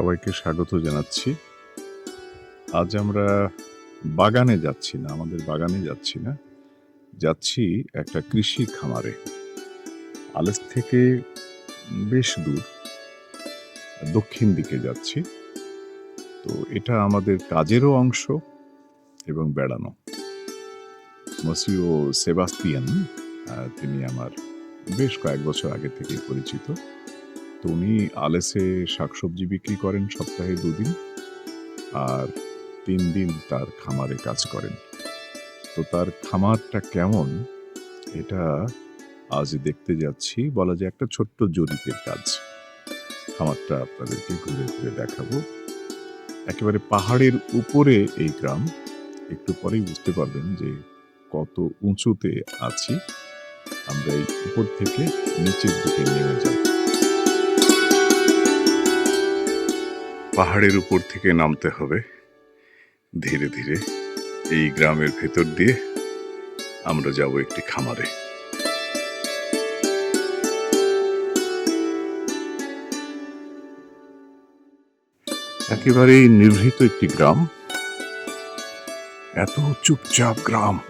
সবাইকে স্বাগত জানাচ্ছি। আজ আমরা বাগানে যাচ্ছি না, আমাদের বাগানে যাচ্ছি না। যাচ্ছি একটা কৃষি খামারে। আলেস থেকে বেশ দূর। দক্ষিণ দিকে যাচ্ছি। তো এটা আমাদের কাজেরও অংশ এবং বেড়ানো। মসিও সেবাস্তিয়ান তিনি আমার বেশ কয়েক বছর আগে থেকে পরিচিত। তো উনি আলেসে শাকসবজি বিক্রি করেন সপ্তাহে দুদিন, আর তিন দিন তার খামারে কাজ করেন। তো তার খামারটা কেমন? এটা আজ দেখতে যাচ্ছি। বলা যায় একটা ছোট্ট জরিপের কাজ। খামারটা আপনাদেরকে ঘুরে ঘুরে দেখাবো। একেবারে পাহাড়ের উপরে এই গ্রাম। একটু পরেই বুঝতে পারবেন যে কত উঁচুতে আছি। আমরা এই উপর থেকে নিচের দিকে নেমে যাব পাহাড়ের উপর থেকে নামতে হবে। ধীরে ধীরে এই গ্রামের ভেতর দিয়ে আমরা যাব একটি খামারে। একেবারেই নিভৃত একটি গ্রাম। এত চুপচাপ গ্রাম।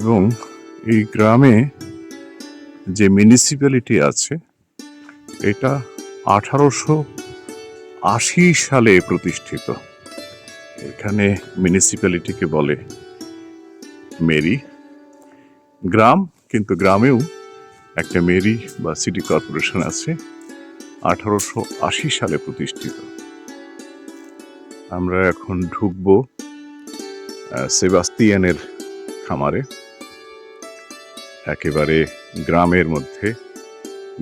এবং এই গ্রামে যে মিউনিসিপ্যালিটি আছে, এটা আঠারোশো আশি সালে প্রতিষ্ঠিত। এখানে মিউনিসিপ্যালিটিকে বলে মেরি। গ্রাম, কিন্তু গ্রামেও একটা মেরি বা সিটি কর্পোরেশন আছে, আঠারোশো আশি সালে প্রতিষ্ঠিত। আমরা এখন ঢুকবো সেবাস্তিয়ানের খামারে। একেবারে গ্রামের মধ্যে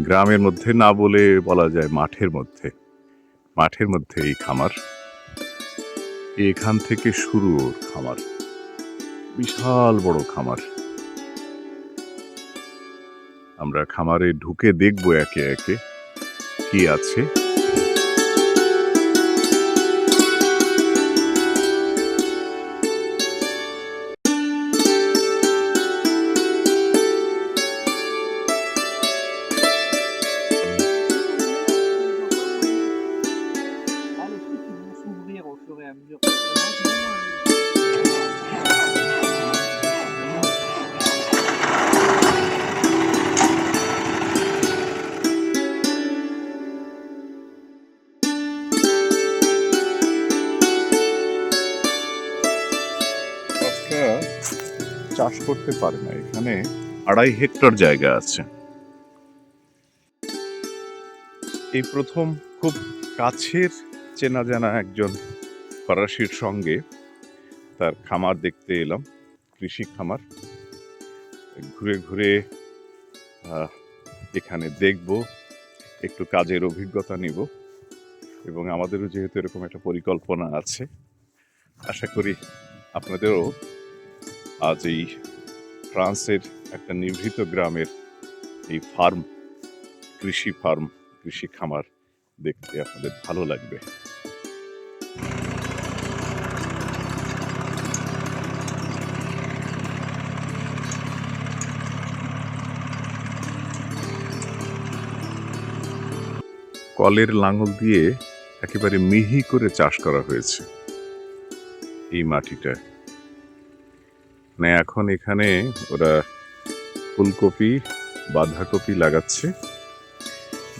গ্রামের মধ্যে না বলে বলা যায় মাঠের মধ্যে। মাঠের মধ্যে এই খামার। এখান থেকে শুরু ওর খামার। বিশাল বড় খামার। আমরা খামারে ঢুকে দেখব একে একে কি আছে। চাষ করতে পারে না। এখানে আড়াই হেক্টর জায়গা আছে। এই প্রথম খুব কাছের চেনা জানা একজন ফরাসির সঙ্গে তার খামার দেখতে এলাম, কৃষি খামার। ঘুরে ঘুরে এখানে দেখব, একটু কাজের অভিজ্ঞতা নিব এবং আমাদেরও যেহেতু এরকম একটা পরিকল্পনা আছে, আশা করি আপনাদেরও আজ এই ফ্রান্সের একটা নিভৃত গ্রামের এই ফার্ম, কৃষি ফার্ম, কৃষি খামার দেখতে আপনাদের ভালো লাগবে। কলের লাঙল দিয়ে একেবারে মিহি করে চাষ করা হয়েছে। এই মাটিটা মানে এখন এখানে ওরা ফুলকপি, বাঁধাকপি লাগাচ্ছে।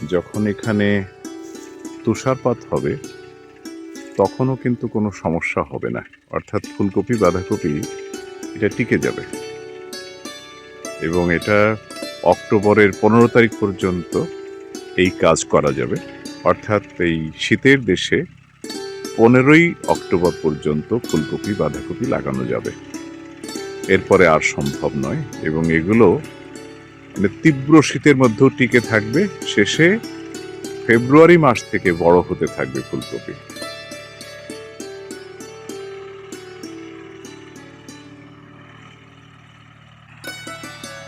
যখন এখানে তুষারপাত হবে, তখনও কিন্তু কোনো সমস্যা হবে না। অর্থাৎ ফুলকপি, বাঁধাকপি এটা টিকে যাবে। এবং এটা অক্টোবরের পনেরো তারিখ পর্যন্ত এই কাজ করা যাবে। অর্থাৎ এই শীতের দেশে পনেরোই অক্টোবর পর্যন্ত ফুলকপি, বাঁধাকপি লাগানো যাবে। এরপরে আর সম্ভব নয়। এবং এগুলো মানে তীব্র শীতের মধ্যেও টিকে থাকবে। শেষে ফেব্রুয়ারি মাস থেকে বড় হতে থাকবে ফুলকপি।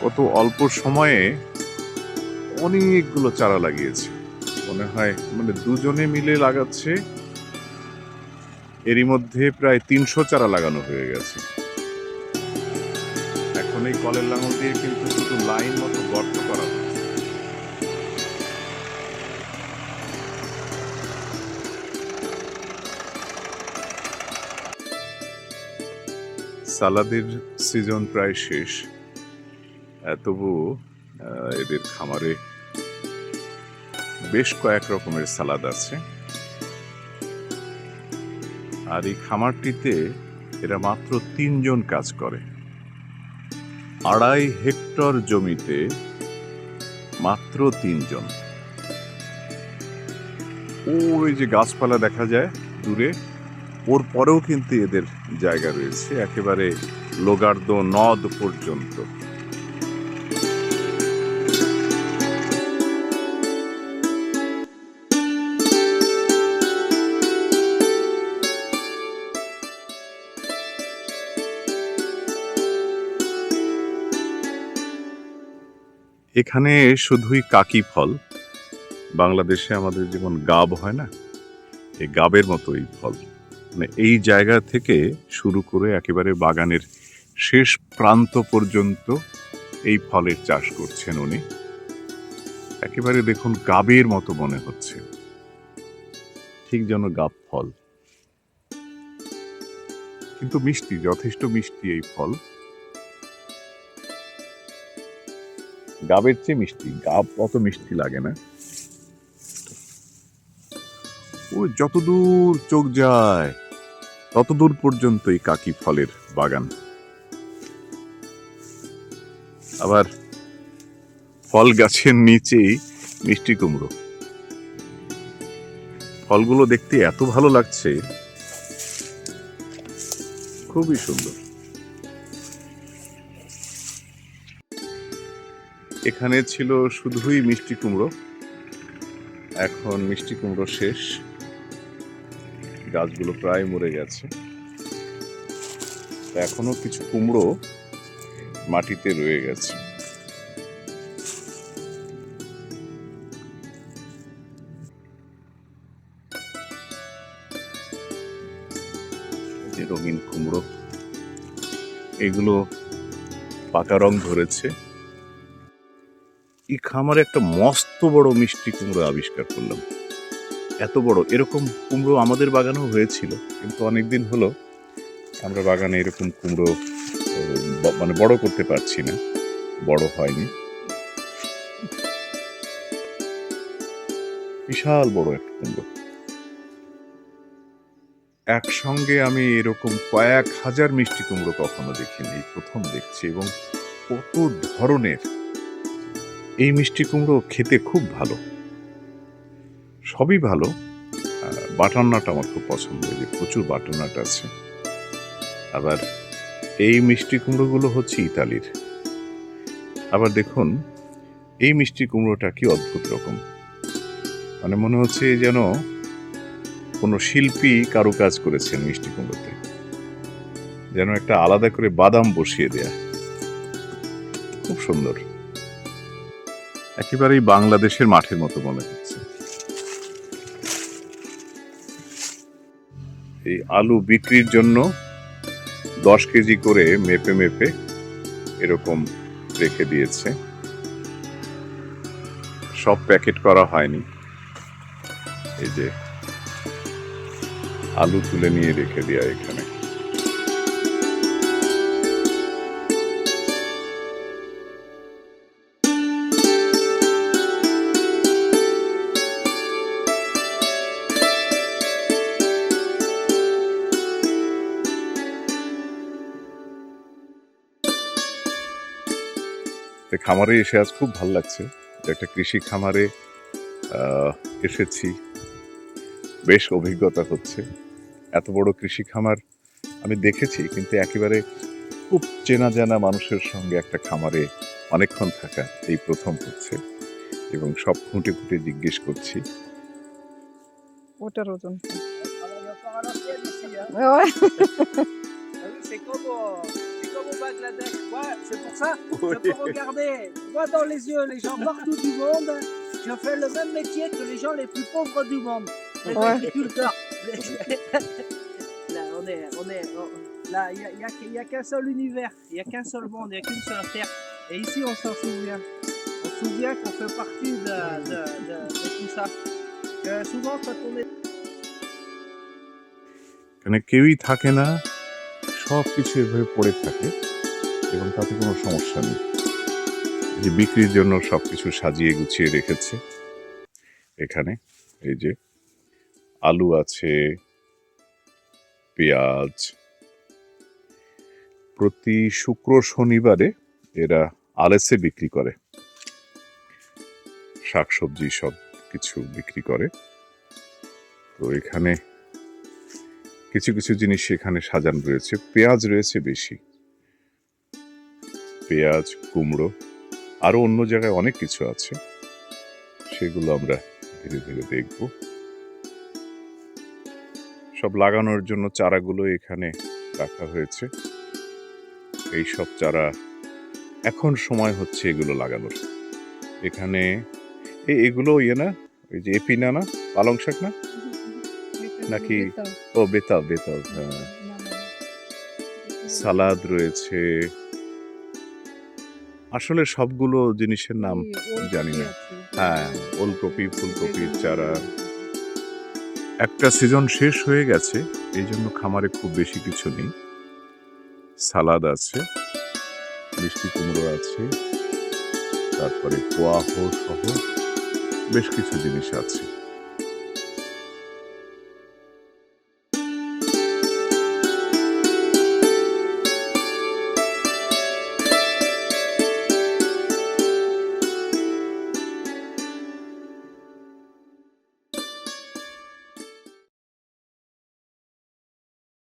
কত অল্প সময়ে অনেকগুলো চারা লাগিয়েছে। মনে হয় মানে দুজনে মিলে লাগাচ্ছে। এরই মধ্যে প্রায় তিনশো চারা লাগানো হয়ে গেছে। কারণ এই কলের লাঙল দিয়ে কিন্তু শুধু লাইন মতো গর্ত করা সালাদের সিজন প্রায় শেষ। তবু এদের খামারে বেশ কয়েক রকমের সালাদ আছে। আর এই খামারটিতে এরা মাত্র তিনজন কাজ করে। আড়াই হেক্টর জমিতে মাত্র তিনজন। ওই যে গাছপালা দেখা যায় দূরে, ওর পরেও কিন্তু এদের জায়গা রয়েছে, একেবারে লোগার্দ নদ পর্যন্ত। এখানে শুধুই কাকি ফল। বাংলাদেশে আমাদের যেমন গাব হয় না এই গাবের মতো এই ফল। মানে এই জায়গা থেকে শুরু করে একেবারে বাগানের শেষ প্রান্ত পর্যন্ত এই ফলের চাষ করছেন উনি। একেবারে দেখুন গাবের মতো মনে হচ্ছে। ঠিক যেন গাব ফল। কিন্তু মিষ্টি, যথেষ্ট মিষ্টি এই ফল। গাবের চেয়ে মিষ্টি, গাব অত মিষ্টি লাগে না। ও যতদূর চোখ যায়, ততদূর পর্যন্ত এই কাকি ফলের বাগান। আবার ফল গাছের নিচেই মিষ্টি কুমড়ো। ফলগুলো দেখতে এত ভালো লাগছে, খুবই সুন্দর। এখানে ছিল শুধুই মিষ্টি কুমড়ো। এখন মিষ্টি কুমড়ো শেষ। গাছগুলো প্রায় মরে গেছে। এখনও কিছু কুমড়ো মাটিতে রয়ে গেছে। রঙিন কুমড়ো, এগুলো পাকা রং ধরেছে। এই খামারে একটা মস্ত বড় মিষ্টি কুমড়ো আবিষ্কার করলাম। এত বড়, এরকম কুমড়ো আমাদের বাগানেও হয়েছিল, কিন্তু অনেকদিন হলো আমরা বাগানে এরকম কুমড়ো মানে বড় করতে পারছি না, বড় হয়নি। বিশাল বড় একটা কুমড়ো। একসঙ্গে আমি এরকম কয়েক হাজার মিষ্টি কুমড়ো কখনো দেখিনি প্রথম দেখছি এবং কত ধরনের এই মিষ্টি কুমড়ো খেতে খুব ভালো। সবই ভালো বাটান্নাটা আমার খুব পছন্দ যে প্রচুর বাটান্নাট আছে। আবার এই মিষ্টি কুমড়োগুলো হচ্ছে ইতালির। আবার দেখুন, এই মিষ্টি কুমড়োটা কি অদ্ভুত রকম। মানে মনে হচ্ছে যেন কোনো শিল্পী কারুকাজ করেছেন মিষ্টি কুমড়োতে। যেন একটা আলাদা করে বাদাম বসিয়ে দেয়া। খুব সুন্দর। একেবারেই বাংলাদেশের মাঠের মতো মনে হচ্ছে। এই আলু বিক্রির জন্য দশ কেজি করে মেপে মেপে এরকম রেখে দিয়েছে। সব প্যাকেট করা হয়নি। এই যে আলু তুলে নিয়ে রেখে দেওয়া এখানে। খামারে এসে আজ খুব ভালো লাগছে। একটা কৃষি খামারে আহ, এসেছি। বেশ অভিজ্ঞতা হচ্ছে। এত বড় কৃষি খামার আমি দেখেছি কিন্তু একেবারে খুব চেনা জানা মানুষের সঙ্গে একটা খামারে অনেকক্ষণ থাকা এই প্রথম হচ্ছে এবং সব খুঁটে খুঁটে জিজ্ঞেস করছি। ওটার ওজন c'est comme, au- c'est comme au Bangladesh. Ouais, c'est pour ça. Je peux regarder droit dans les yeux les gens partout du monde. Je fais le même métier que les gens les plus pauvres du monde. Les Ouais. agriculteurs. là, on est, on est, on- là, il n'y a, il y a qu'- il y a qu'un seul univers, il n'y a qu'un seul monde, il n'y a qu'une seule terre. Et ici, on s'en souvient. On se souvient qu'on fait partie de, de, de, de tout ça. Que souvent, quand on est এখানে কেউই থাকে না সব কিছু এভাবে পড়ে থাকে এবং তাতে কোনো সমস্যা নেই। যে বিক্রির জন্য সব কিছু সাজিয়ে গুছিয়ে রেখেছে এখানে, এই যে আলু আছে, পেঁয়াজ। প্রতি শুক্র শনিবারে এরা আলেসে বিক্রি করে। শাকসবজি সব কিছু বিক্রি করে। তো এখানে কিছু কিছু জিনিস এখানে সাজানো রয়েছে। পেঁয়াজ রয়েছে বেশি। পেঁয়াজ, কুমড়ো, আরও অন্য জায়গায় অনেক কিছু আছে। সেগুলো আমরা ধীরে ধীরে দেখব। সব লাগানোর জন্য চারাগুলো এখানে রাখা হয়েছে। এই সব চারা এখন সময় হচ্ছে এগুলো লাগানোর। এখানে এই এগুলো ইয়ে না? ওই যে এপিনা না? পালং শাক না? নাকি? ও বেতাল বেতাল হ্যাঁ। সালাদ রয়েছে। আসলে সবগুলো জিনিসের নাম জানি না। হ্যাঁ, ওলকপি, ফুলকপির চারা। একটা সিজন শেষ হয়ে গেছে এই জন্য খামারে খুব বেশি কিছু নেই। সালাদ আছে মিষ্টি কুমড়ো আছে তারপরে পোয়াহ সহ বেশ কিছু জিনিস আছে।